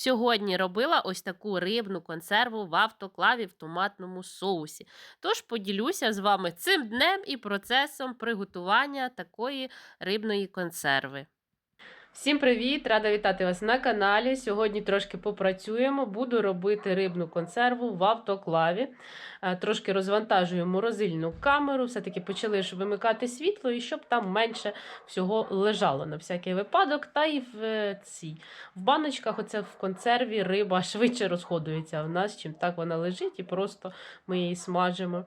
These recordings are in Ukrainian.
Сьогодні робила ось таку рибну консерву в автоклаві в томатному соусі. Тож поділюся з вами цим днем і процесом приготування такої рибної консерви. Всім привіт! Рада вітати вас на каналі. Сьогодні трошки попрацюємо. Буду робити рибну консерву в автоклаві. Е, Трошки розвантажую морозильну камеру. Все-таки почали вимикати світло, і щоб там менше всього лежало на всякий випадок. Та й в е, цій в баночках, оце в консерві, риба швидше розходується в нас, чим так вона лежить, і просто ми її смажимо.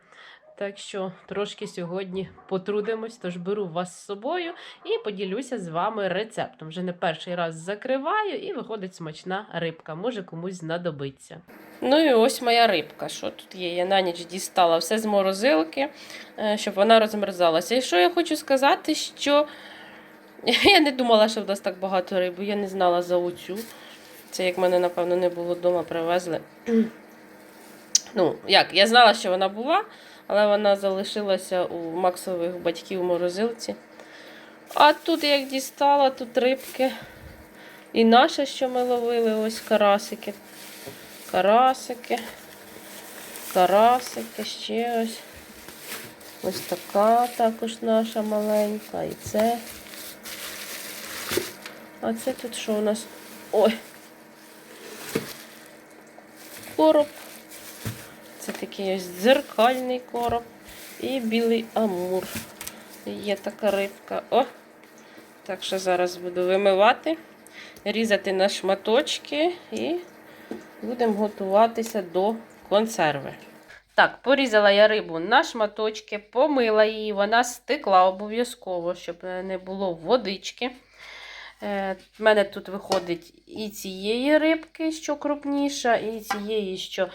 Так що трошки сьогодні потрудимось, тож беру вас з собою і поділюся з вами рецептом. Вже не перший раз закриваю і виходить смачна рибка. Може комусь знадобиться. Ну і ось моя рибка. Що тут є? Я на ніч дістала все з морозилки, е, щоб вона розмерзалася. І що я хочу сказати, що я не думала, що в нас так багато риби. Я не знала за оцю. Це як мене, напевно, не було вдома, привезли. Ну, як, я знала, що вона була, але вона залишилася у Максових батьків у морозилці. А тут як дістала, тут рибки. І наше, що ми ловили, ось карасики. Карасики. Карасики, ще ось. Ось така також наша маленька. І це. А це тут що у нас? Ой. Короб. Це такий ось дзеркальний короб і білий амур. Є така рибка. О! Так що зараз буду вимивати, різати на шматочки і будемо готуватися до консерви. Так, порізала я рибу на шматочки, помила її, вона стекла обов'язково, щоб не було водички. Е, В мене тут виходить і цієї рибки, що крупніша, і цієї, що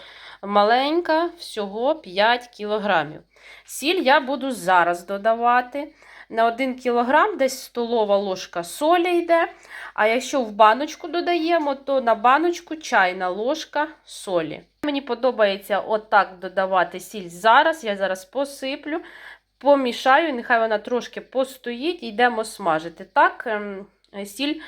маленька, всього 5 кілограмів. Сіль я буду зараз додавати. На 1 кілограм десь столова ложка солі йде. А якщо в баночку додаємо, то на баночку чайна ложка солі. Мені подобається отак додавати сіль зараз. Я зараз посиплю, помішаю, нехай вона трошки постоїть і йдемо смажити. Так, ем, сіль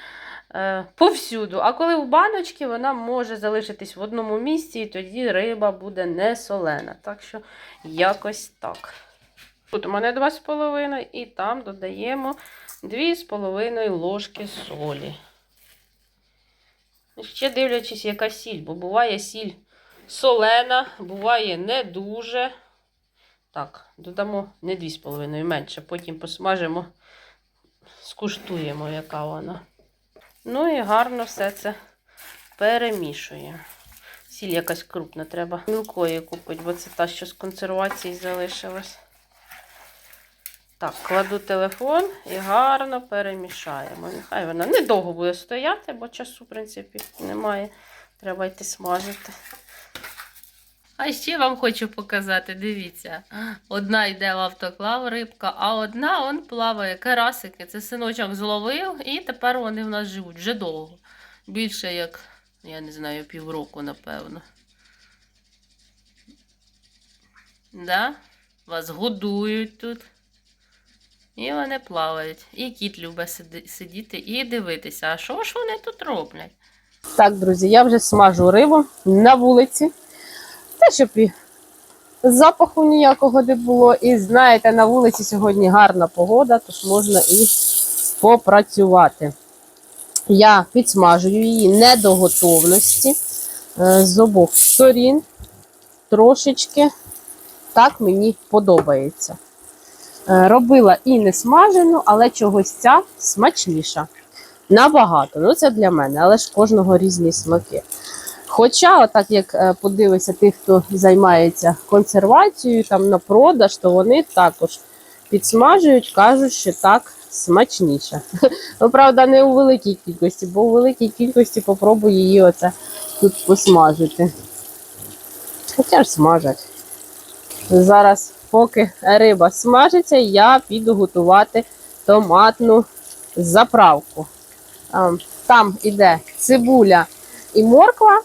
повсюду. А коли в баночці, вона може залишитись в одному місці, і тоді риба буде не солена. Так що якось так. Тут у мене 2,5 і там додаємо 2,5 ложки солі. Ще дивлячись, яка сіль, бо буває сіль солена, буває не дуже. Так, додамо не 2,5 менше, потім посмажимо, скуштуємо, яка вона. Ну і гарно все це перемішуємо. Сіль якась крупна, треба мілкої купити, бо це та, що з консервації залишилась. Так, кладу телефон і гарно перемішаємо. Нехай вона недовго буде стояти, бо часу, в принципі, немає. Треба йти смажити. А ще вам хочу показати, дивіться. Одна йде в автоклав рибка, а одна он плаває карасики. Це синочок зловив, і тепер вони в нас живуть вже довго. Більше як, я не знаю, півроку, напевно. Да? Вас годують тут. І вони плавають. І кіт любить сидіти і дивитися. А що ж вони тут роблять? Так, друзі, я вже смажу рибу на вулиці. Те, щоб і запаху ніякого не було. І знаєте, на вулиці сьогодні гарна погода, тож можна і попрацювати. Я підсмажую її не до готовності е, з обох сторін. Трошечки так мені подобається. Е, Робила і не смажену, але чогось ця смачніша. Набагато. Ну, це для мене, але ж кожного різні смаки. Хоча, отак як е, подивися тих, хто займається консервацією там на продаж, то вони також підсмажують, кажуть, що так смачніше. Ну, правда, не у великій кількості, бо у великій кількості попробую її оце тут посмажити. Хоча ж смажать. Зараз, поки риба смажиться, я піду готувати томатну заправку. Там іде цибуля і морква.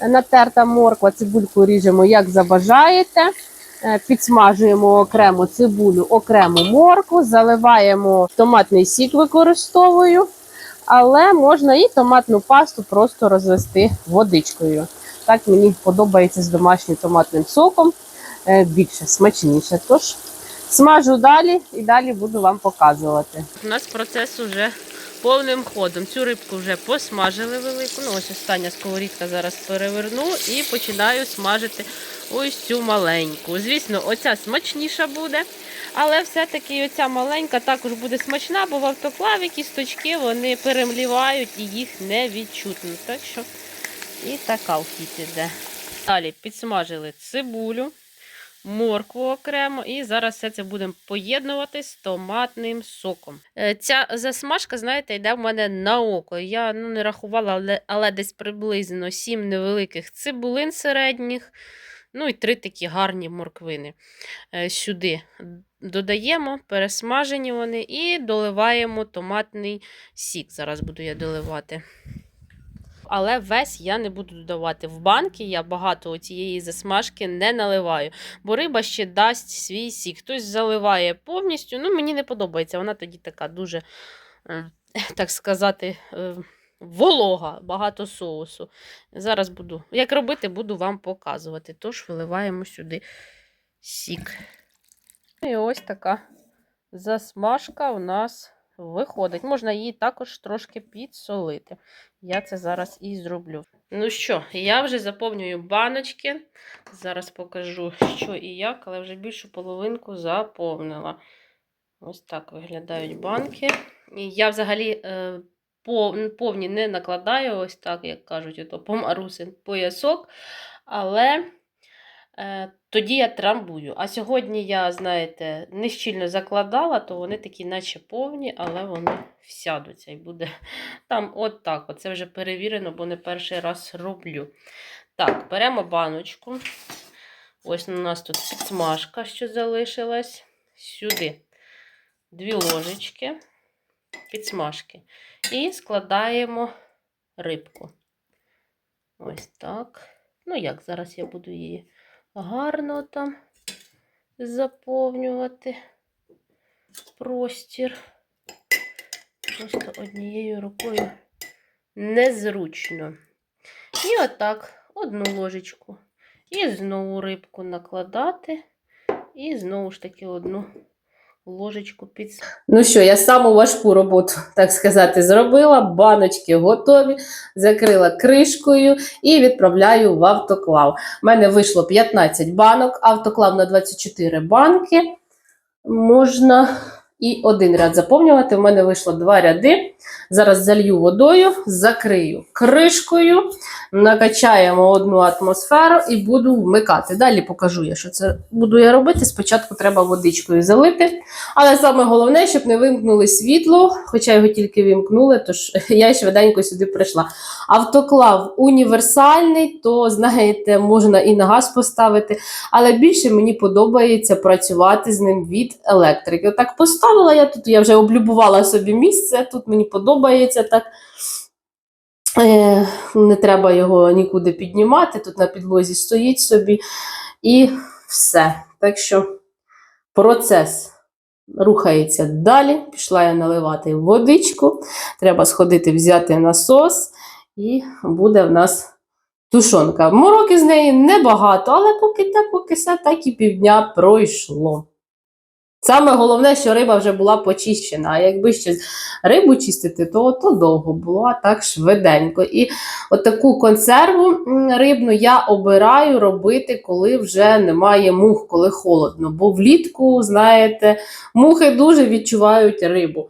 Натерта морква, цибульку ріжемо, як забажаєте. Е, Підсмажуємо окремо цибулю, окремо моркву, заливаємо томатний сік, використовую. але можна і томатну пасту просто розвести водичкою. Так мені подобається з домашнім томатним соком е, більше смачніше. Тож смажу далі і далі буду вам показувати. У нас процес уже повним ходом. Цю рибку вже посмажили велику. Ну, ось остання сковорідка зараз переверну і починаю смажити ось цю маленьку. Звісно, оця смачніша буде. Але все-таки оця маленька також буде смачна, бо в автоклаві кісточки вони перемлівають і їх не відчутно. Так що і така в хід іде. Далі підсмажили цибулю, моркву окремо, і зараз все це будемо поєднувати з томатним соком. Е, Ця засмажка, знаєте, йде в мене на око. Я ну, не рахувала, але, але десь приблизно 7 невеликих цибулин середніх. Ну і три такі гарні морквини. Е, Сюди додаємо, пересмажені вони, і доливаємо томатний сік. Зараз буду я доливати. Але весь я не буду додавати. В банки я багато цієї засмажки не наливаю, бо риба ще дасть свій сік. Хтось заливає повністю. Ну, мені не подобається. Вона тоді така дуже, е, так сказати, е, волога, багато соусу. Зараз буду, як робити, буду вам показувати. Тож виливаємо сюди сік. І ось така засмажка у нас виходить. Можна її також трошки підсолити. Я це зараз і зроблю. Ну що, я вже заповнюю баночки. Зараз покажу, що і як, але вже більшу половинку заповнила. Ось так виглядають банки. І я взагалі е, пов- повні не накладаю, ось так, як кажуть, ото помарусин поясок. Але тоді я трамбую. А сьогодні я, знаєте, нещільно закладала, то вони такі, наче повні, але вони всядуться і буде там от так. Оце вже перевірено, бо не перший раз роблю. Так, беремо баночку. Ось у нас тут підсмажка, що залишилась. Сюди дві ложечки підсмажки. І складаємо рибку. Ось так. Ну, як зараз я буду її гарно там заповнювати простір. Просто однією рукою незручно. І отак одну ложечку. І знову рибку накладати. І знову ж таки одну ложечку під. Ну що, я саму важку роботу, так сказати, зробила. Баночки готові, закрила кришкою і відправляю в автоклав. У мене вийшло 15 банок, автоклав на 24 банки. Можна і один ряд заповнювати. У мене вийшло два ряди. Зараз залью водою, закрию кришкою, накачаємо одну атмосферу і буду вмикати. Далі покажу я, що це буду я робити. Спочатку треба водичкою залити. Але саме головне, щоб не вимкнули світло, хоча його тільки вимкнули, тож я швиденько сюди прийшла. Автоклав універсальний, то знаєте, можна і на газ поставити, але більше мені подобається працювати з ним від електрики. Отак поставила я тут, я вже облюбувала собі місце, тут мені подобається так. Е, не треба його нікуди піднімати, тут на підлозі стоїть собі і все. Так що процес рухається далі. Пішла я наливати водичку. Треба сходити, взяти насос, і буде в нас тушонка. Мороки з неї небагато, але поки те, поки все, так і півдня пройшло. Саме головне, що риба вже була почищена. А якби ще рибу чистити, то, то довго було, а так швиденько. І от таку консерву рибну я обираю робити, коли вже немає мух, коли холодно. Бо влітку, знаєте, мухи дуже відчувають рибу.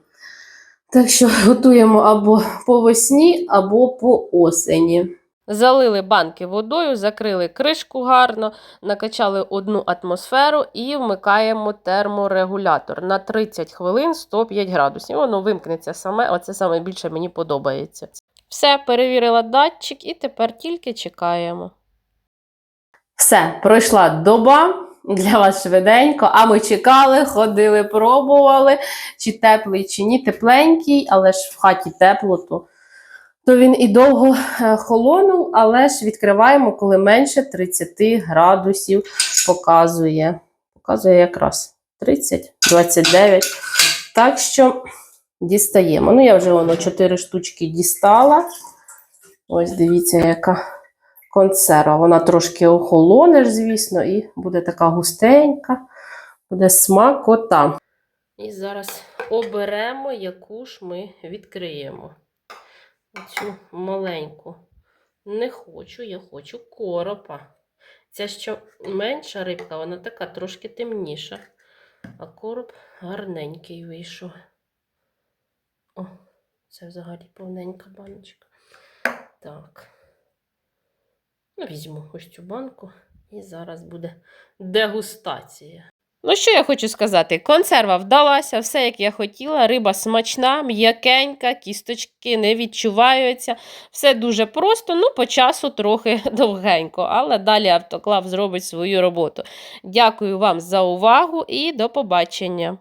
Так що готуємо або по весні, або по осені. Залили банки водою, закрили кришку гарно, накачали одну атмосферу і вмикаємо терморегулятор на 30 хвилин 105 градусів. Воно вимкнеться саме, оце саме більше мені подобається. Все, перевірила датчик і тепер тільки чекаємо. Все, пройшла доба для вас швиденько, а ми чекали, ходили, пробували, чи теплий, чи ні, тепленький, але ж в хаті тепло, то, то він і довго е, холонув, але ж відкриваємо, коли менше 30 градусів показує. Показує якраз 30, 29. Так що дістаємо. Ну, я вже воно 4 штучки дістала. Ось дивіться, яка консерва. Вона трошки охолоне, звісно, і буде така густенька, буде смакота. І зараз оберемо, яку ж ми відкриємо. Цю маленьку. Не хочу, я хочу коропа. Ця що менша рибка, вона така трошки темніша. А короб гарненький вийшов. О, це взагалі повненька баночка. Так. Ну, візьму ось цю банку і зараз буде дегустація. Ну, що я хочу сказати? Консерва вдалася, все як я хотіла. Риба смачна, м'якенька, кісточки не відчуваються. Все дуже просто, ну, по часу трохи довгенько, але далі автоклав зробить свою роботу. Дякую вам за увагу і до побачення.